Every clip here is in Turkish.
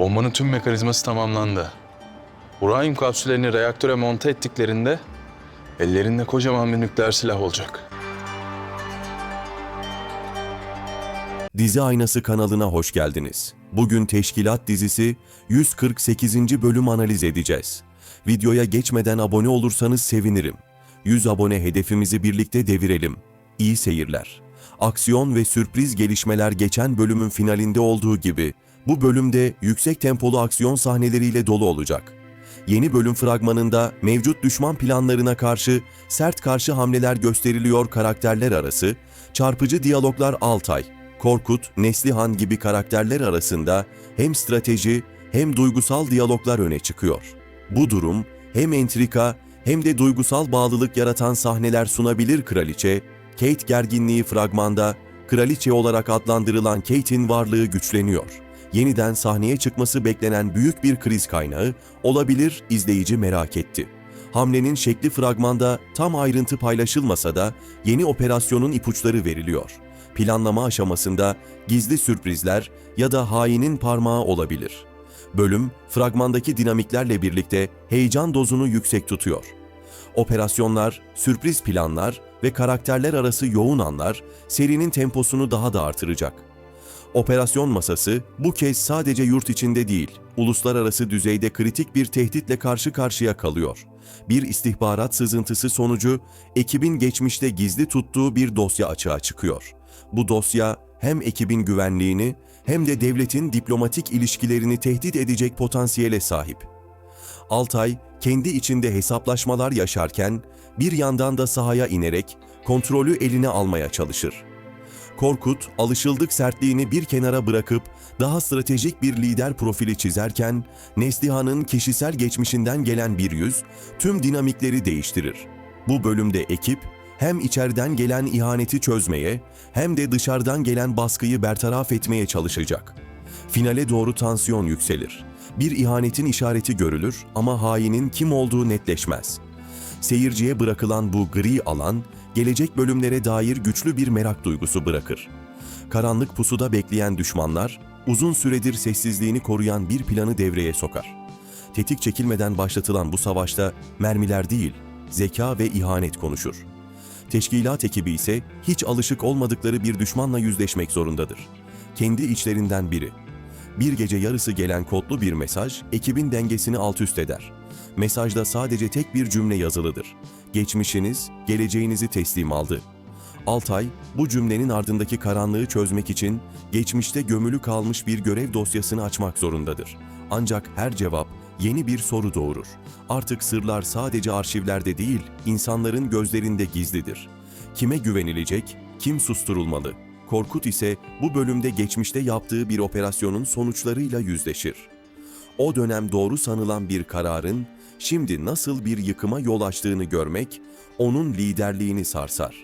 Bombanın tüm mekanizması tamamlandı. Uranyum kapsüllerini reaktöre monte ettiklerinde ellerinde kocaman bir nükleer silah olacak. Dizi Aynası kanalına hoş geldiniz. Bugün Teşkilat dizisi 148. bölüm analiz edeceğiz. Videoya geçmeden abone olursanız sevinirim. 100 abone hedefimizi birlikte devirelim. İyi seyirler. Aksiyon ve sürpriz gelişmeler geçen bölümün finalinde olduğu gibi bu bölümde yüksek tempolu aksiyon sahneleriyle dolu olacak. Yeni bölüm fragmanında mevcut düşman planlarına karşı sert karşı hamleler gösteriliyor karakterler arası, çarpıcı diyaloglar Altay, Korkut, Neslihan gibi karakterler arasında hem strateji hem duygusal diyaloglar öne çıkıyor. Bu durum hem entrika hem de duygusal bağlılık yaratan sahneler sunabilir kraliçe, Kate gerginliği fragmanda kraliçe olarak adlandırılan Kate'in varlığı güçleniyor. Yeniden sahneye çıkması beklenen büyük bir kriz kaynağı olabilir izleyici merak etti. Hamlenin şekli fragmanda tam ayrıntı paylaşılmasa da yeni operasyonun ipuçları veriliyor. Planlama aşamasında gizli sürprizler ya da hainin parmağı olabilir. Bölüm, fragmandaki dinamiklerle birlikte heyecan dozunu yüksek tutuyor. Operasyonlar, sürpriz planlar ve karakterler arası yoğun anlar serinin temposunu daha da artıracak. Operasyon masası bu kez sadece yurt içinde değil, uluslararası düzeyde kritik bir tehditle karşı karşıya kalıyor. Bir istihbarat sızıntısı sonucu ekibin geçmişte gizli tuttuğu bir dosya açığa çıkıyor. Bu dosya hem ekibin güvenliğini hem de devletin diplomatik ilişkilerini tehdit edecek potansiyele sahip. Altay kendi içinde hesaplaşmalar yaşarken bir yandan da sahaya inerek kontrolü eline almaya çalışır. Korkut, alışıldık sertliğini bir kenara bırakıp daha stratejik bir lider profili çizerken, Neslihan'ın kişisel geçmişinden gelen bir yüz tüm dinamikleri değiştirir. Bu bölümde ekip hem içeriden gelen ihaneti çözmeye hem de dışarıdan gelen baskıyı bertaraf etmeye çalışacak. Finale doğru tansiyon yükselir. Bir ihanetin işareti görülür ama hainin kim olduğu netleşmez. Seyirciye bırakılan bu gri alan, gelecek bölümlere dair güçlü bir merak duygusu bırakır. Karanlık pusuda bekleyen düşmanlar, uzun süredir sessizliğini koruyan bir planı devreye sokar. Tetik çekilmeden başlatılan bu savaşta mermiler değil, zeka ve ihanet konuşur. Teşkilat ekibi ise hiç alışık olmadıkları bir düşmanla yüzleşmek zorundadır. Kendi içlerinden biri. Bir gece yarısı gelen kodlu bir mesaj ekibin dengesini alt üst eder. Mesajda sadece tek bir cümle yazılıdır. Geçmişiniz, geleceğinizi teslim aldı. Altay, bu cümlenin ardındaki karanlığı çözmek için geçmişte gömülü kalmış bir görev dosyasını açmak zorundadır. Ancak her cevap yeni bir soru doğurur. Artık sırlar sadece arşivlerde değil, insanların gözlerinde gizlidir. Kime güvenilecek, kim susturulmalı? Korkut ise bu bölümde geçmişte yaptığı bir operasyonun sonuçlarıyla yüzleşir. O dönem doğru sanılan bir kararın şimdi nasıl bir yıkıma yol açtığını görmek onun liderliğini sarsar.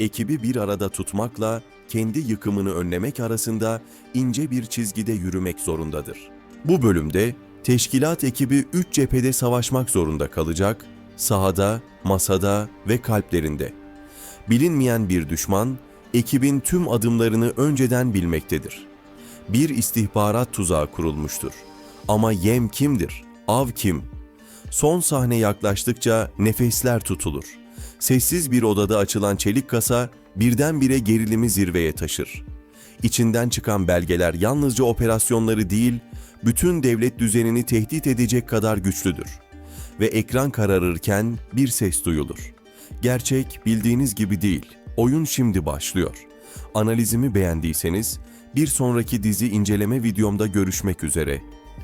Ekibi bir arada tutmakla kendi yıkımını önlemek arasında ince bir çizgide yürümek zorundadır. Bu bölümde teşkilat ekibi üç cephede savaşmak zorunda kalacak, sahada, masada ve kalplerinde. Bilinmeyen bir düşman, ekibin tüm adımlarını önceden bilmektedir. Bir istihbarat tuzağı kurulmuştur. Ama yem kimdir? Av kim? Son sahne yaklaştıkça nefesler tutulur. Sessiz bir odada açılan çelik kasa birdenbire gerilimi zirveye taşır. İçinden çıkan belgeler yalnızca operasyonları değil, bütün devlet düzenini tehdit edecek kadar güçlüdür. Ve ekran kararırken bir ses duyulur. Gerçek bildiğiniz gibi değil. Oyun şimdi başlıyor. Analizimi beğendiyseniz bir sonraki dizi inceleme videomda görüşmek üzere.